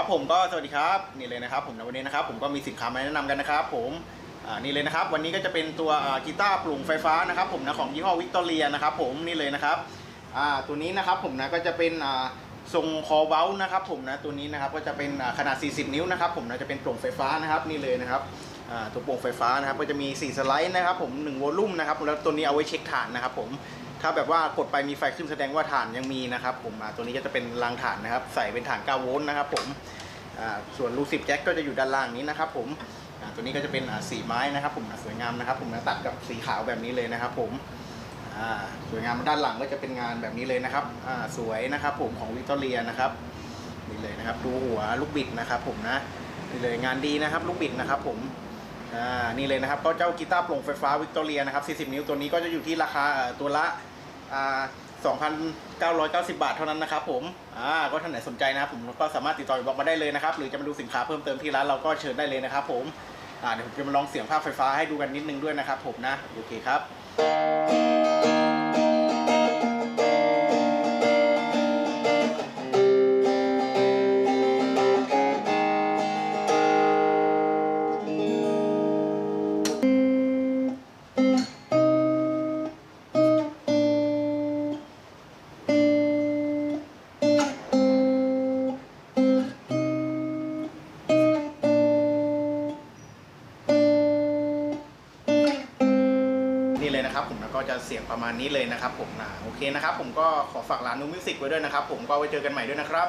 ครับผมก็สวัสดีครับนี่เลยนะครับผมในวันนี้นะครับผมก็มีสินค้ามาแนะนำกันนะครับ ผมนี่เลยนะครับ วันนี้ก็จะเป็นตัวกีตาร์ปลุงไฟฟ้านะครับ ผมนะของยี่ห้อวิกตอเรียนะครับ ผมนี่เลยนะครับตัวนี้นะครับผมนะก็จะเป็นทรงคอเว้านะครับ ผมนะตัวนี้นะครับก็จะเป็นขนาด 40 นิ้วนะครับ ผมนะจะเป็นปลุงไฟฟ้านะครับ นี่เลยนะครับตัวโปร่งไฟฟ้านะครับ ก็จะมี 4 สไลด์นะครับ ผม1วอลลุ่มนะครับแล้วตัวนี้เอาไว้เช็คฐานนะครับ ผม ถ้าแบบว่ากดไปมีไฟขึ้นแสดงว่าฐานยังมีนะครับผมตัวนี้ก็จะเป็นรางฐานนะครับ ใส่เป็นฐาน9โวลต์นะครับผมส่วนรูสิบแจ็คก็จะอยู่ด้านล่างนี้นะครับผมตัวนี้ก็จะเป็นสีไม้นะครับ ผมสวยงามนะครับ ผมตัดกับสีขาวแบบนี้เลยนะครับ ผมสวยงามด้านหลังก็จะเป็นงานแบบนี้เลยนะครับสวยนะครับ ผมของวิกตอเรียนะครับนี่เลยนะครับ ดูหัวลูกบิดนะครับ ผมนะนี่เลยงานดีนะครับ ลูกบิดนะครับ ผม อ่านี่เลยนะครับก็เจ้ากีตาร์โปร่งไฟฟ้าวิกตอเรียนะครับ40 นิ้วตัวนี้ก็จะอยู่ที่ราคาตัวละอ่า2,990 บาทเท่านั้นนะครับผมอ่าก็ท่านไหนสนใจนะครับผมก็สามารถติดต่อบอกมาได้เลยนะครับ หรือจะมาดูสินค้าเพิ่มเติมที่ร้านเราก็เชิญได้เลยนะครับผมอ่าเดี๋ยวผมจะมาลองเสียงภาพไฟฟ้าให้ดูกันนิดนึงด้วยนะครับผมนะ โอเคครับ นี่เลยนะครับผมแล้วก็จะเสียงประมาณนี้เลยนะครับผมนะโอเคนะครับผมก็ขอฝากร้านนูมิวสิกไว้ด้วยนะครับผมก็ไว้เจอกันใหม่ด้วยนะครับ